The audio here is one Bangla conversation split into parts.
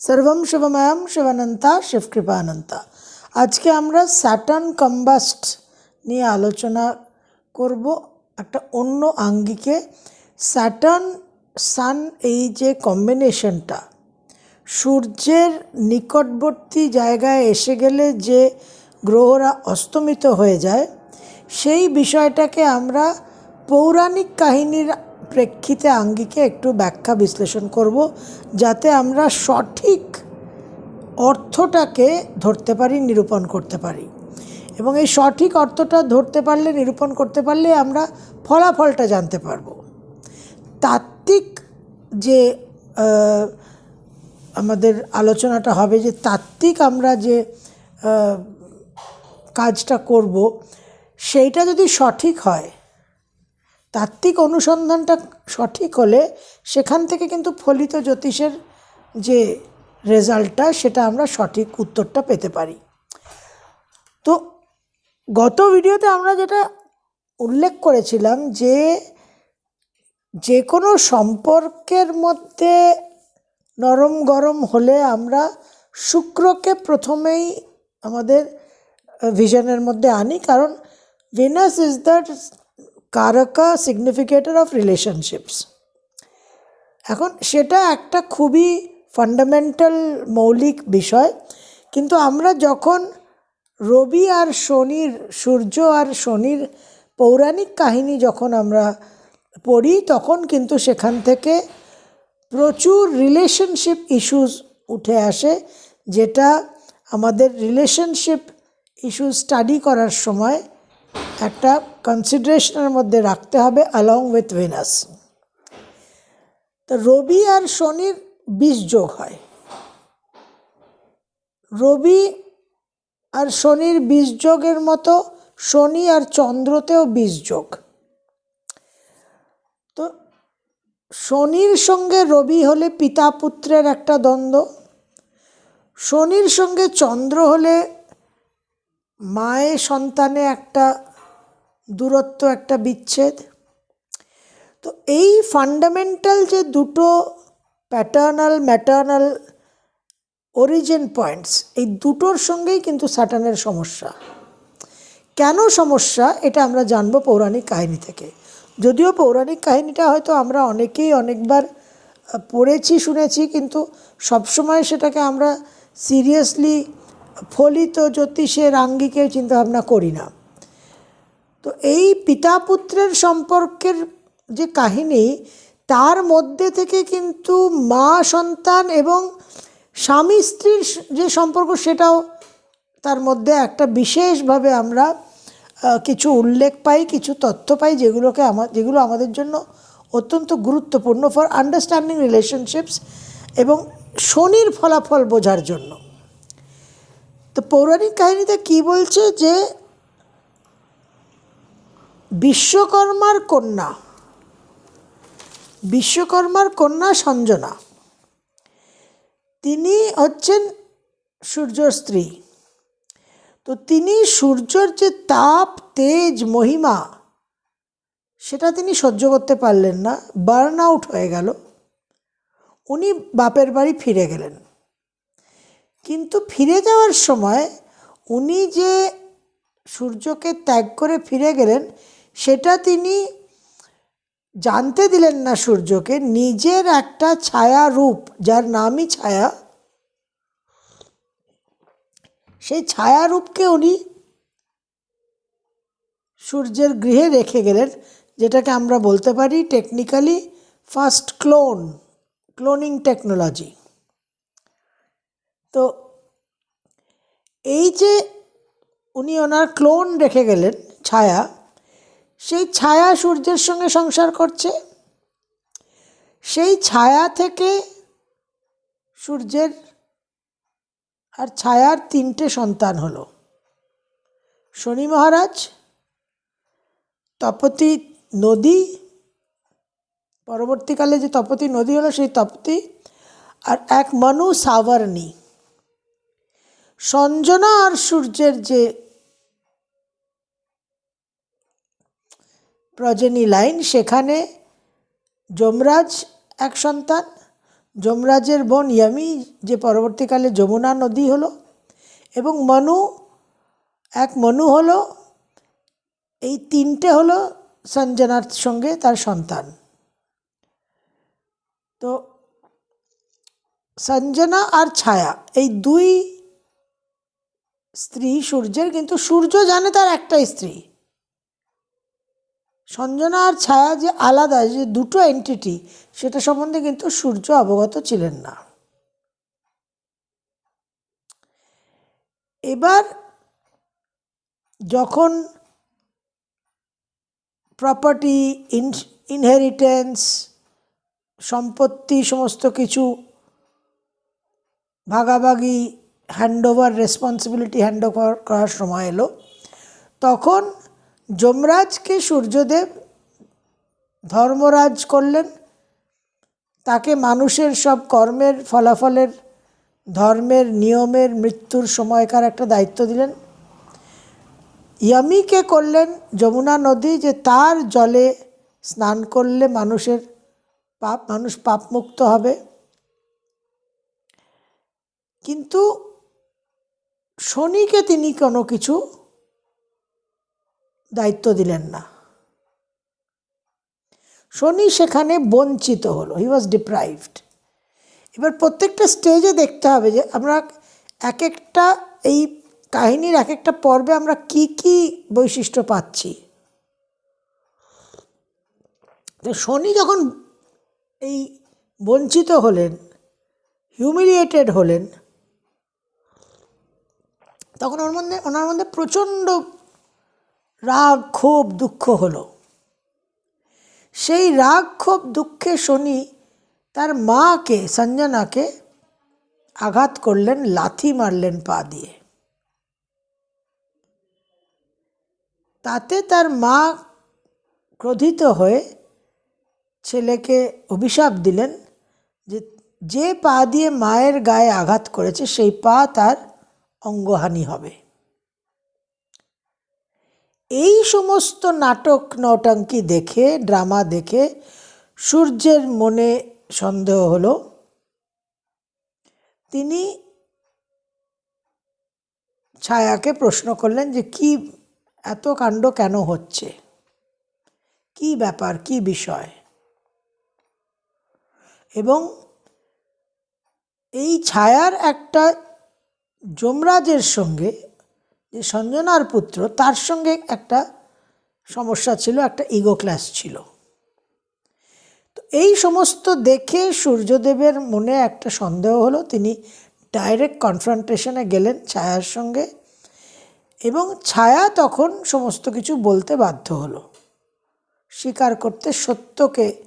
সর্বম শিবময়ম শিবানন্তা শিবকৃপানন্তা। আজকে আমরা স্যাটার্ন কম্বাস্ট নিয়ে আলোচনা করব। একটা অন্য আঙ্গিকে। স্যাটার্ন সান এই যে কম্বিনেশনটা সূর্যের নিকটবর্তী জায়গায় এসে গেলে যে গ্রহরা অস্তমিত হয়ে যায়, সেই বিষয়টাকে আমরা পৌরাণিক কাহিনীর প্রেক্ষিতে আঙ্গিকে একটু ব্যাখ্যা বিশ্লেষণ করব যাতে আমরা সঠিক অর্থটাকে ধরতে পারি, নিরূপণ করতে পারি। এবং এই সঠিক অর্থটা ধরতে পারলে, নিরূপণ করতে পারলে আমরা ফলাফলটা জানতে পারব। তাত্ত্বিক যে আমাদের আলোচনাটা হবে যে তাত্ত্বিক আমরা যে কাজটা করব, সেইটা যদি সঠিক হয় তাত্ত্বিক অনুসন্ধানটা সঠিক হলে সেখান থেকে কিন্তু ফলিত জ্যোতিষের যে রেজাল্টটা, সেটা আমরা সঠিক উত্তরটা পেতে পারি। তো গত ভিডিওতে আমরা যেটা উল্লেখ করেছিলাম যে যে কোনো সম্পর্কের মধ্যে নরম গরম হলে আমরা শুক্রকে প্রথমেই আমাদের ভিশনের মধ্যে আনি। কারণ Venus is the karaka significator of relationships এখন সেটা একটা খুবই ফান্ডামেন্টাল মৌলিক বিষয়, কিন্তু আমরা যখন রবি আর শনির, সূর্য আর শনির পৌরাণিক কাহিনী যখন আমরা পড়ি, তখন কিন্তু সেখান থেকে প্রচুর রিলেশনশিপ ইস্যুস উঠে আসে, যেটা আমাদের রিলেশনশিপ ইস্যু স্টাডি করার সময় একটা কনসিডারেশনের মধ্যে রাখতে হবে অ্যালং উইথ ভেনাস তো রবি আর শনির বিষ যোগ হয়। রবি আর শনির বিষ যোগের মতো শনি আর চন্দ্রতেও বিষ যোগ। তো শনির সঙ্গে রবি হলে পিতা পুত্রের একটা দ্বন্দ্ব, শনির সঙ্গে চন্দ্র হলে মায়ের সন্তানে একটা দূরত্ব, একটা বিচ্ছেদ। তো এই ফান্ডামেন্টাল যে দুটো প্যাটার্নাল ম্যাটার্নাল অরিজিন পয়েন্টস এই দুটোর সঙ্গেই কিন্তু স্যাটানের সমস্যা। কেন সমস্যা? এটা আমরা জানব পৌরাণিক কাহিনী থেকে। যদিও পৌরাণিক কাহিনীটা হয়তো আমরা অনেকেই অনেকবার পড়েছি, শুনেছি, কিন্তু সবসময় সেটাকে আমরা সিরিয়াসলি ফলিত জ্যোতিষের আঙ্গিকে চিন্তাভাবনা করি না। তো এই পিতা পুত্রের সম্পর্কের যে কাহিনী, তার মধ্যে থেকে কিন্তু মা সন্তান এবং স্বামী স্ত্রীর যে সম্পর্ক, সেটাও তার মধ্যে একটা বিশেষভাবে আমরা কিছু উল্লেখ পাই, কিছু তথ্য পাই, যেগুলোকে আমার যেগুলো আমাদের জন্য অত্যন্ত গুরুত্বপূর্ণ ফর আন্ডারস্ট্যান্ডিং রিলেশনশিপস এবং শনির ফলাফল বোঝার জন্য। তো পৌরাণিক কাহিনীতে কি বলছে যে বিশ্বকর্মার কন্যা বিশ্বকর্মার কন্যা সঞ্জনা, তিনি হচ্ছেন সূর্যর স্ত্রী। তো তিনি সূর্যর যে তাপ, তেজ, মহিমা, সেটা তিনি সহ্য করতে পারলেন না, বার্ন আউট হয়ে গেল। উনি বাপের বাড়ি ফিরে গেলেন। কিন্তু ফিরে যাওয়ার সময় উনি যে সূর্যকে ত্যাগ করে ফিরে গেলেন, সেটা তিনি জানতে দিলেন না সূর্যকে। নিজের একটা ছায়া রূপ, যার নামই ছায়া, সেই ছায়া রূপকে উনি সূর্যের গৃহে রেখে গেলেন, যেটাকে আমরা বলতে পারি technically first clone cloning technology তো এই যে উনি ওনার ক্লোন রেখে গেলেন, ছায়া, সেই ছায়া সূর্যের সঙ্গে সংসার করছে। সেই ছায়া থেকে সূর্যের আর ছায়ার তিনটে সন্তান হলো। শনি মহারাজ, তপতি নদী, পরবর্তীকালে যে তপতি নদী হলো সেই তপতি, আর এক মনু সাবর্ণী। সঞ্জনা আর সূর্যের যে প্রজনী লাইন, সেখানে যমরাজ এক সন্তান, যমরাজের বোন ইয়ামি, যে পরবর্তীকালে যমুনা নদী হলো, এবং মনু, এক মনু হলো, এই তিনটে হলো সঞ্জনার সঙ্গে তার সন্তান। তো সঞ্জনা আর ছায়া, এই দুই স্ত্রী সূর্যের, কিন্তু সূর্য জানে তার একটাই স্ত্রী। সঞ্জনা আর ছায়া যে আলাদা, যে দুটো এন্টিটি সেটা সম্বন্ধে কিন্তু সূর্য অবগত ছিলেন না। এবার যখন প্রপার্টি ইনহেরিটেন্স সম্পত্তি, সমস্ত কিছু ভাগাভাগি hand over responsibility hand over করার সময় এলো। তখন যমরাজকে সূর্যদেব ধর্মরাজ করলেন। তাকে মানুষের সব কর্মের ফলাফলের, ধর্মের নিয়মের মৃত্যুর সময়কার একটা দায়িত্ব দিলেন। ইয়ামিকে করলেন যমুনা নদী যে তার জলে স্নান করলে মানুষের পাপ, মানুষ পাপমুক্ত হবে। কিন্তু শনিকে তিনি কোনো কিছু দায়িত্ব দিলেন না। শনি সেখানে বঞ্চিত হলো হি ওয়াজ ডিপ্রাইভড এবার প্রত্যেকটা স্টেজে দেখতে হবে যে আমরা এক একটা এই কাহিনীর এক একটা পর্বে আমরা কি কি বৈশিষ্ট্য পাচ্ছি। তো শনি যখন এই বঞ্চিত হলেন হিউমিলিয়েটেড হলেন তখন ওর মধ্যে, ওনার মধ্যে প্রচণ্ড রাগ, ক্ষোভ, দুঃখ হলো। সেই রাগ, ক্ষোভ, দুঃখে শনি তার মাকে, সঞ্জনাকে আঘাত করলেন, লাথি মারলেন পা দিয়ে। তাতে তার মা ক্রোধিত হয়ে ছেলেকে অভিশাপ দিলেন যে যে পা দিয়ে মায়ের গায়ে আঘাত করেছে, সেই পা তার অঙ্গহানি হবে। এই সমস্ত নাটক নটাঙ্কি দেখে, ড্রামা দেখে সূর্যের মনে সন্দেহ হলো, তিনি ছায়াকে প্রশ্ন করলেন যে কি এত কাণ্ড কেন হচ্ছে? কি ব্যাপার, কি বিষয়? এবং এই ছায়ার একটা যমরাজের সঙ্গে যে সঞ্জনার পুত্র, তার সঙ্গে একটা সমস্যা ছিল, একটা ইগো ক্লাস ছিল। তো এই সমস্ত দেখে সূর্যদেবের মনে একটা সন্দেহ হলো, তিনি ডাইরেক্ট কনফ্রন্টেশনে গেলেন ছায়ার সঙ্গে এবং ছায়া তখন সমস্ত কিছু বলতে বাধ্য হলো। স্বীকার করতে সত্যকে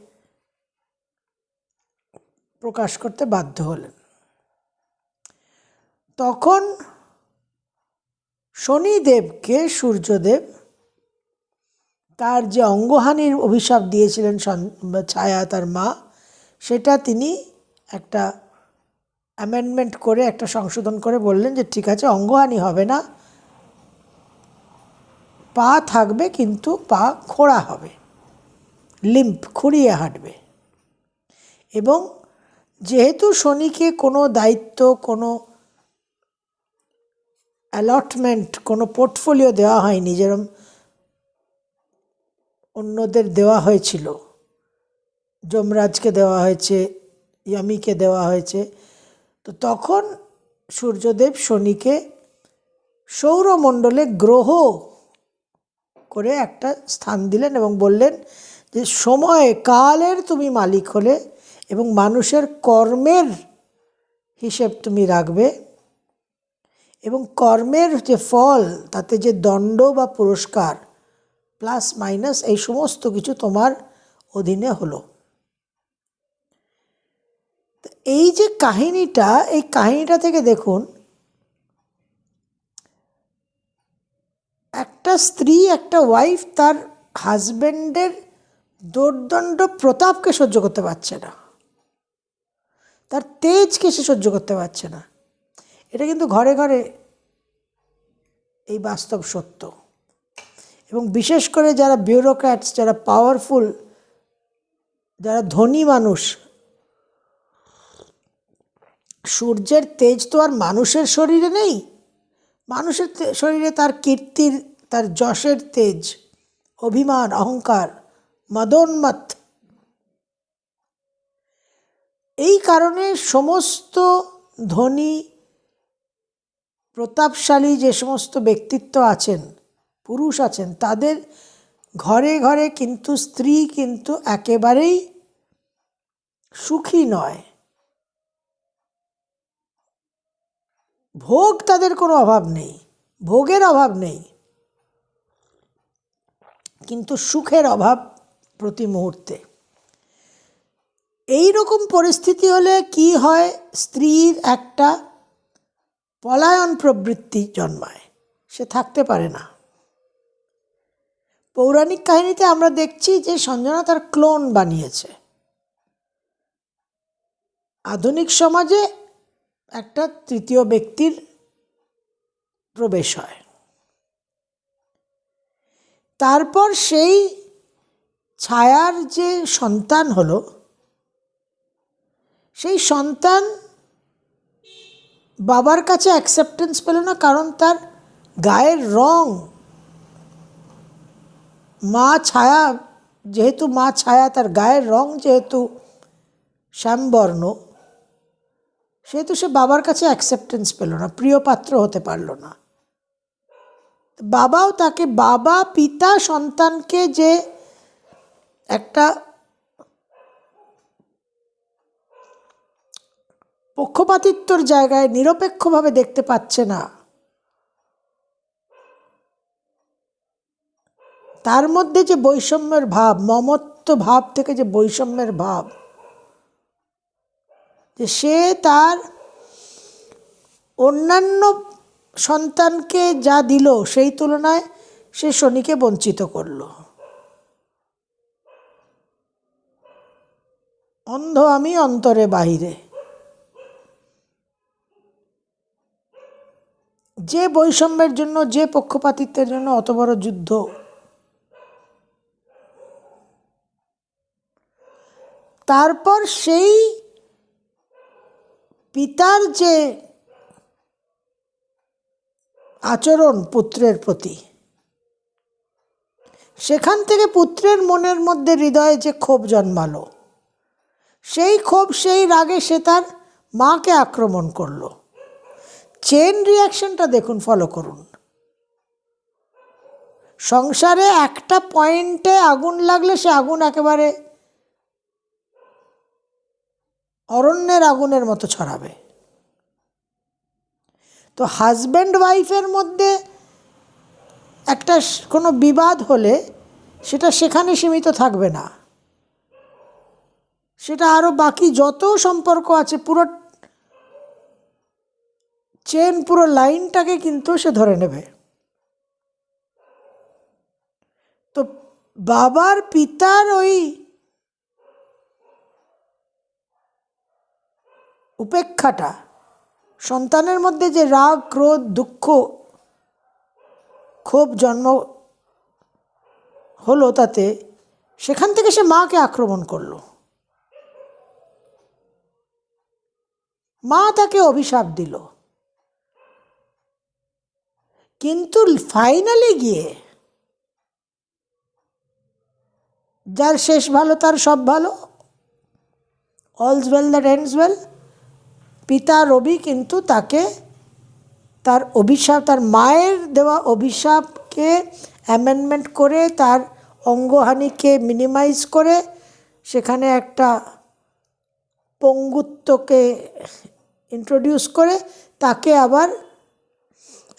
প্রকাশ করতে বাধ্য হলেন। তখন শনিদেবকে সূর্যদেব তার যে অঙ্গহানির অভিশাপ দিয়েছিলেন ছায়া তার মা, সেটা তিনি একটা অ্যামেন্ডমেন্ট করে, একটা সংশোধন করে বললেন যে ঠিক আছে, অঙ্গহানি হবে না। পা থাকবে কিন্তু পা খোড়া হবে লিম্প খুঁড়িয়ে হাঁটবে। এবং যেহেতু শনিকে কোনো দায়িত্ব, কোনো অ্যালটমেন্ট কোনো পোর্টফোলিও দেওয়া হয়নি, যেরম অন্যদের দেওয়া হয়েছিল। যমরাজকে দেওয়া হয়েছে, ইয়ামিকে দেওয়া হয়েছে। তো তখন সূর্যদেব শনিকে সৌরমণ্ডলে গ্রহ করে একটা স্থান দিলেন এবং বললেন যে, সময়, কালের তুমি মালিক হলে এবং মানুষের কর্মের হিসেব তুমি রাখবে এবং কর্মের যে ফল, তাতে যে দণ্ড বা পুরস্কার প্লাস মাইনাস এই সমস্ত কিছু তোমার অধীনে হলো। এই যে কাহিনীটা, এই কাহিনীটা থেকে দেখুন, একটা স্ত্রী, একটা ওয়াইফ তার হাজব্যান্ডের দোর্দণ্ড প্রতাপকে সহ্য করতে পারছে না। তার তেজকে সে সহ্য করতে পারছে না। এটা কিন্তু ঘরে ঘরে এই বাস্তব সত্য। এবং বিশেষ করে যারা বিউরোক্র্যাটস যারা পাওয়ারফুল যারা ধনী মানুষ, সূর্যের তেজ তো আর মানুষের শরীরে নেই। মানুষের শরীরে তার কীর্তির, তার যশের তেজ, অভিমান, অহংকার, মদোন্মত। এই কারণে সমস্ত ধনী প্রতাপশালী যে সমস্ত ব্যক্তিত্ব আছেন, পুরুষ আছেন, তাদের ঘরে ঘরে কিন্তু স্ত্রী কিন্তু একেবারেই সুখী নয়। ভোগ তাদের কোনো অভাব নেই, ভোগের অভাব নেই। কিন্তু সুখের অভাব প্রতি মুহূর্তে। এই রকম পরিস্থিতি হলে কি হয়? স্ত্রীর একটা পলায়ন প্রবৃত্তি জন্মায়। সে থাকতে পারে না। পৌরাণিক কাহিনীতে আমরা দেখছি যে সঞ্জনা তার ক্লোন বানিয়েছে। আধুনিক সমাজে একটা তৃতীয় ব্যক্তির প্রবেশ হয়। তারপর সেই ছায়ার যে সন্তান হলো, সেই সন্তান বাবার কাছে অ্যাকসেপ্টেন্স পেল না কারণ তার গায়ের রং। মা ছায়া, যেহেতু মা ছায়া, তার গায়ের রং যেহেতু শ্যামবর্ণ, সেহেতু সে বাবার কাছে অ্যাকসেপ্টেন্স পেল না, প্রিয় পাত্র হতে পারল না। বাবাও তাকে বাবা, পিতা, সন্তানকে যে একটা পক্ষপাতিত্বর জায়গায় নিরপেক্ষভাবে দেখতে পাচ্ছে না। তার মধ্যে যে বৈষম্যের ভাব, মমত্ব ভাব থেকে যে বৈষম্যের ভাব, যে সে তার অন্যান্য সন্তানকে যা দিল সেই তুলনায় সে শনিকে বঞ্চিত করল। অন্ধ আমি অন্তরে বাহিরে। যে বৈষম্যের জন্য, যে পক্ষপাতিত্বের জন্য অত বড় যুদ্ধ। তারপর সেই পিতার যে আচরণ পুত্রের প্রতি, সেখান থেকে পুত্রের মনের মধ্যে হৃদয়ে যে ক্ষোভ জন্মালো, সেই ক্ষোভ, সেই রাগে সে তার মাকে আক্রমণ করল। চেন রিয়াকশনটা দেখুন ফলো করুন। সংসারে একটা পয়েন্টে আগুন লাগলে সে আগুন একেবারে অরণ্যের আগুনের মতো ছড়াবে। তো হাজব্যান্ড ওয়াইফের মধ্যে একটা কোনো বিবাদ হলে সেটা সেখানে সীমিত থাকবে না। সেটা আরও বাকি যত সম্পর্ক আছে, পুরো চেন পুরো লাইনটাকে কিন্তু সে ধরে নেবে। তো বাবার পিতার ওই উপেক্ষাটা, সন্তানের মধ্যে যে রাগ, ক্রোধ, দুঃখ ক্ষোভ জন্ম হলো তাতে, সেখান থেকে সে মাকে আক্রমণ করল। মা তাকে অভিশাপ দিল। কিন্তু ফাইনালে গিয়ে যার শেষ ভালো, তার সব ভালো। All's well that ends well পিতা রবি কিন্তু তাকে তার অভিশাপ, তার মায়ের দেওয়া অভিশাপকে অ্যামেন্ডমেন্ট করে, তার অঙ্গহানিকে মিনিমাইজ করে, সেখানে একটা পঙ্গুত্বকে ইন্ট্রোডিউস করে, তাকে আবার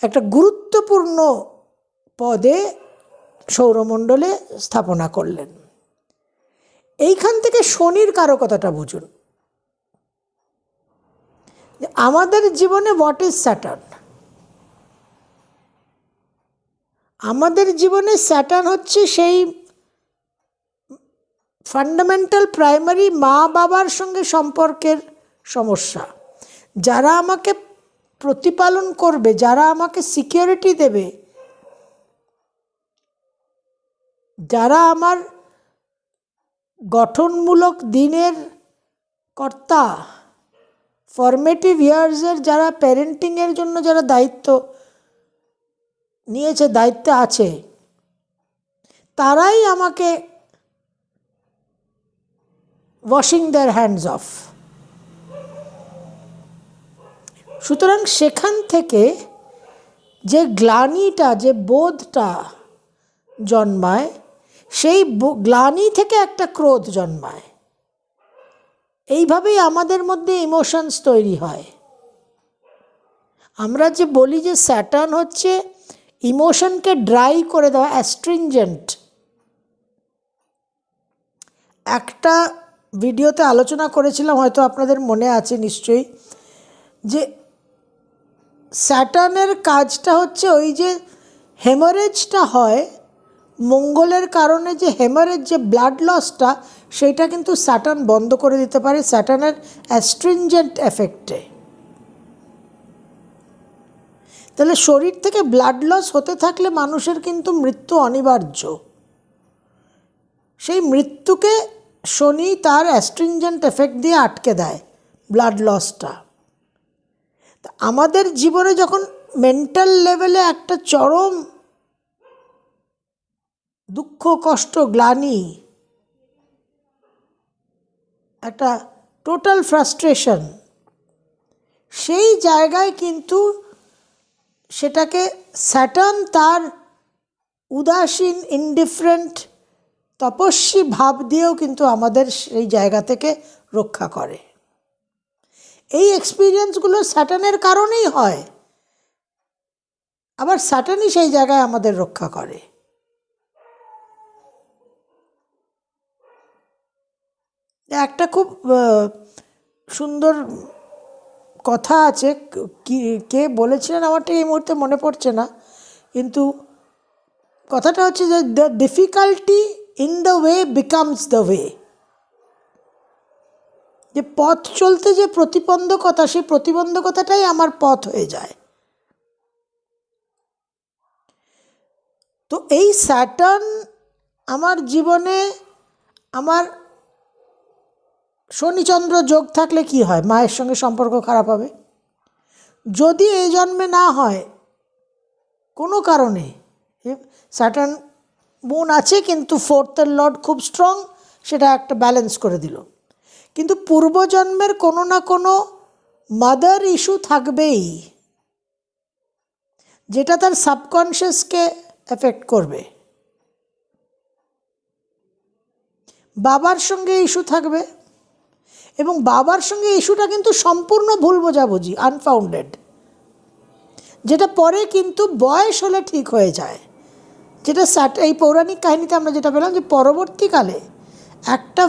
একটা গুরুত্বপূর্ণ পদে সৌরমণ্ডলে স্থাপনা করলেন। এইখান থেকে শনির কারকতাটা বুঝুন। আমাদের জীবনে হোয়াট ইজ স্যাটার্ন আমাদের জীবনে স্যাটার্ন হচ্ছে সেই ফান্ডামেন্টাল প্রাইমারি মা বাবার সঙ্গে সম্পর্কের সমস্যা। যারা আমাকে প্রতিপালন করবে, যারা আমাকে সিকিউরিটি দেবে, যারা আমার গঠনমূলক দিনের কর্তা ফরমেটিভ ইয়ার্সের যারা প্যারেন্টিংয়ের জন্য যারা দায়িত্ব নিয়েছে, দায়িত্বে আছে, তারাই আমাকে ওয়াশিং দেয়ার হ্যান্ডস অফ সুতরাং সেখান থেকে যে গ্লানিটা, যে বোধটা জন্মায়, সেই গ্লানি থেকে একটা ক্রোধ জন্মায়। এইভাবেই আমাদের মধ্যে ইমোশনস তৈরি হয়। আমরা যে বলি যে স্যাটার্ন হচ্ছে ইমোশনকে ড্রাই করে দেওয়া অ্যাস্ট্রিনজেন্ট একটা ভিডিওতে আলোচনা করেছিলাম, হয়তো আপনাদের মনে আছে নিশ্চয়ই, যে স্যাটার্নের কাজটা হচ্ছে ওই যে হেমারেজটা হয়, মঙ্গলের কারণে যে হেমারেজ যে ব্লাড লসটা সেইটা কিন্তু স্যাটার্ন বন্ধ করে দিতে পারে স্যাটার্নের অ্যাস্ট্রিনজেন্ট এফেক্টে তাহলে শরীর থেকে ব্লাড লস হতে থাকলে মানুষের কিন্তু মৃত্যু অনিবার্য। সেই মৃত্যুকে শনি তার অ্যাস্ট্রিনজেন্ট এফেক্ট দিয়ে আটকে দেয় ব্লাড লসটা আমাদের জীবনে যখন মেন্টাল লেভেলে একটা চরম দুঃখ, কষ্ট, গ্লানি, একটা টোটাল ফ্রাস্ট্রেশন সেই জায়গায় কিন্তু সেটাকে স্যাটার্ন তার উদাসীন ইনডিফারেন্ট তপস্বী ভাব দিয়েও কিন্তু আমাদের সেই জায়গা থেকে রক্ষা করে। এক্সপিরিয়েন্সগুলো স্যাটার্নের কারণেই হয়। আবার স্যাটার্নই সেই জায়গায় আমাদের রক্ষা করে। একটা খুব সুন্দর কথা আছে, কি বলেছিলেন আমার ঠিক এই মুহূর্তে মনে পড়ছে না, কিন্তু কথাটা হচ্ছে যে the difficulty in the way becomes the way যে পথ চলতে যে প্রতিবন্ধকতা সেই প্রতিবন্ধকতাটাই আমার পথ হয়ে যায়। তো এই স্যাটার্ন আমার জীবনে আমার শনিচন্দ্র যোগ থাকলে কি হয়? মায়ের সঙ্গে সম্পর্ক খারাপ হবে? যদি এই জন্মে না হয়, কোনো কারণে স্যাটার্ন মুন আছে কিন্তু ফোর্থের লর্ড খুব স্ট্রং সেটা একটা ব্যালেন্স করে দিল। কিন্তু পূর্বজন্মের কোনো না কোনো মাদার ইস্যু থাকবেই, যেটা তার সাবকনশিয়াসকে এফেক্ট করবে। বাবার সঙ্গে ইস্যু থাকবে এবং বাবার সঙ্গে ইস্যুটা কিন্তু সম্পূর্ণ ভুল বোঝাবুঝি আনফাউন্ডেড যেটা পরে কিন্তু বয়স হলে ঠিক হয়ে যায়। যেটা স্যাট এই পৌরাণিক কাহিনীতে আমরা যেটা পেলাম যে পরবর্তীকালে একটা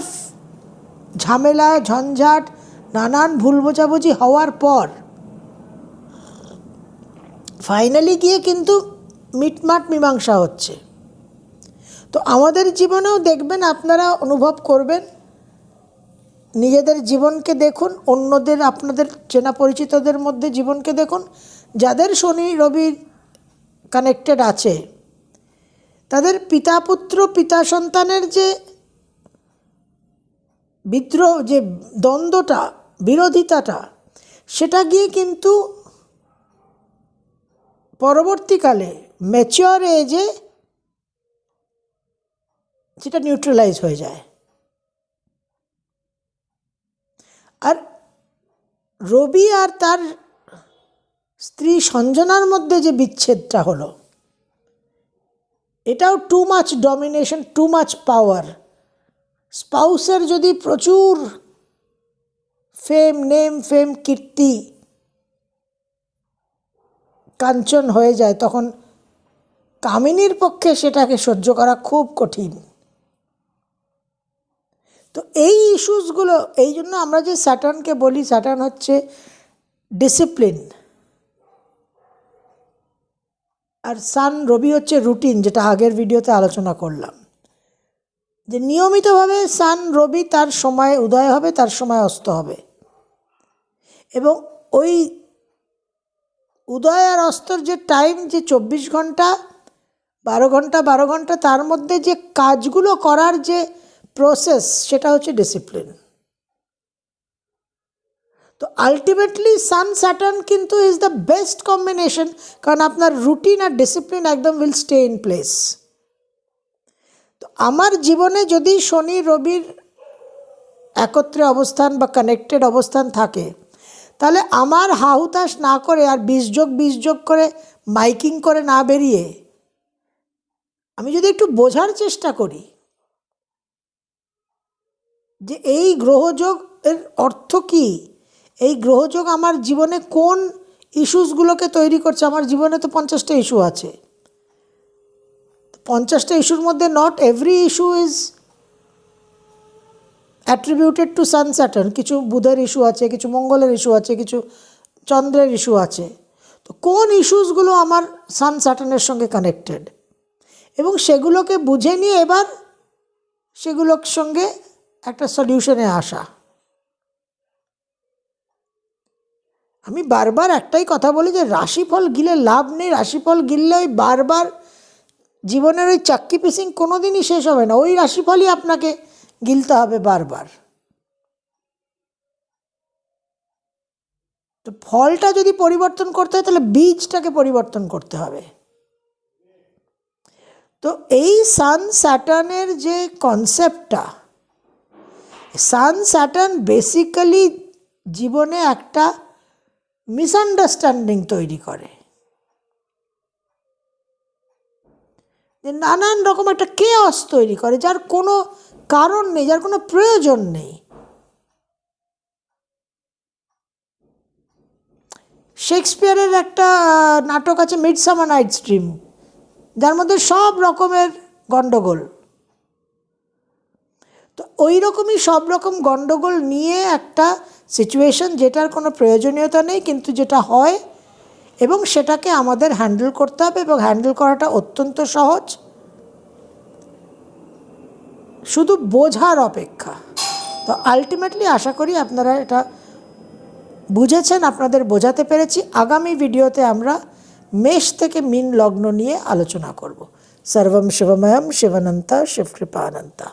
ঝামেলা, ঝঞ্ঝাট, নানান ভুল বোঝাবুঝি হওয়ার পর ফাইনালি গিয়ে কিন্তু মিটমাট মীমাংসা হচ্ছে। তো আমাদের জীবনেও দেখবেন, আপনারা অনুভব করবেন, নিজেদের জীবনকে দেখুন, অন্যদের, আপনাদের চেনা পরিচিতদের মধ্যে জীবনকে দেখুন, যাদের শনি, রবি কানেক্টেড আছে, তাদের পিতা পুত্র, পিতা সন্তানের যে বিদ্রোহ যে দ্বন্দ্বটা, বিরোধিতাটা, সেটা গিয়ে কিন্তু পরবর্তীকালে ম্যাচিওর এজে সেটা নিউট্রালাইজ হয়ে যায়। আর রবি আর তার স্ত্রী সঞ্জনার মধ্যে যে বিচ্ছেদটা হলো, এটাও too much domination too much power স্পাউসের যদি প্রচুর ফেম, নেম, ফেম, কীর্তি, কাঞ্চন হয়ে যায়, তখন কামিনীর পক্ষে সেটাকে সহ্য করা খুব কঠিন। তো এই ইস্যুসগুলো, এই জন্য আমরা যে স্যাটার্নকে বলি, স্যাটার্ন হচ্ছে ডিসিপ্লিন। আর সান রবি হচ্ছে রুটিন, যেটা আগের ভিডিওতে আলোচনা করলাম। যে নিয়মিতভাবে সান রবি তার সময় উদয় হবে, তার সময় অস্ত হবে। এবং ওই উদয় আর অস্তর যে টাইম যে চব্বিশ ঘণ্টা, বারো ঘণ্টা বারো ঘণ্টা, তার মধ্যে যে কাজগুলো করার যে প্রসেস সেটা হচ্ছে ডিসিপ্লিন তো আলটিমেটলি সান স্যাটার্ন কিন্তু ইজ দ্য বেস্ট কম্বিনেশন কারণ আপনার রুটিন আর ডিসিপ্লিন একদম উইল স্টে ইন প্লেস আমার জীবনে যদি শনি, রবির একত্রে অবস্থান বা কানেক্টেড অবস্থান থাকে, তাহলে আমার হাহুতাস না করে আর যোগ যোগ করে মাইকিং করে না বেরিয়ে আমি যদি একটু বোঝার চেষ্টা করি যে এই গ্রহযোগ এর অর্থ কী? এই গ্রহযোগ আমার জীবনে কোন ইস্যুসগুলোকে তৈরি করছে? আমার জীবনে তো পঞ্চাশটা ইস্যু আছে। পঞ্চাশটা ইস্যুর মধ্যে not every issue is attributed to Sun Saturn কিছু বুধের ইস্যু আছে, কিছু মঙ্গলের ইস্যু আছে, কিছু চন্দ্রের ইস্যু আছে। তো কোন ইস্যুসগুলো আমার সান স্যাটার্নের সঙ্গে কানেক্টেড এবং সেগুলোকে বুঝে নিয়ে এবার সেগুলোর সঙ্গে একটা সলিউশনে আসা। আমি বারবার একটাই কথা বলি যে রাশিফল গিলে লাভ নেই, রাশিফল গিললে ওই বারবার জীবনের ওই চাক্কি পিসিং কোনো দিনই শেষ হবে না। ওই রাশিফলই আপনাকে গিলতে হবে বারবার। তো ফলটা যদি পরিবর্তন করতে হয়, তাহলে বীজটাকে পরিবর্তন করতে হবে। তো এই সান স্যাটার্নের যে কনসেপ্টটা, সান স্যাটার্ন বেসিক্যালি জীবনে একটা মিসআন্ডারস্ট্যান্ডিং তৈরি করে। যে নানান রকম একটা কেয়স তৈরি করে, যার কোনো কারণ নেই, যার কোনো প্রয়োজন নেই। শেক্সপিয়ারের একটা নাটক আছে মিডসামার নাইট স্ট্রিম যার মধ্যে সব রকমের গণ্ডগোল তো ওই রকমই সব রকম গণ্ডগোল নিয়ে একটা সিচুয়েশন যেটার কোনো প্রয়োজনীয়তা নেই, কিন্তু যেটা হয় এবং সেটাকে আমাদের হ্যান্ডেল করতে হবে এবং হ্যান্ডেল করাটা অত্যন্ত সহজ। শুধু বোঝার অপেক্ষা। তো আলটিমেটলি আশা করি আপনারা এটা বুঝেছেন, আপনাদের বোঝাতে পেরেছি। আগামী ভিডিওতে আমরা মেষ থেকে মিন লগ্ন নিয়ে আলোচনা করব। সর্বম শিবময়ম শিবানন্তা শিবকৃপানন্তা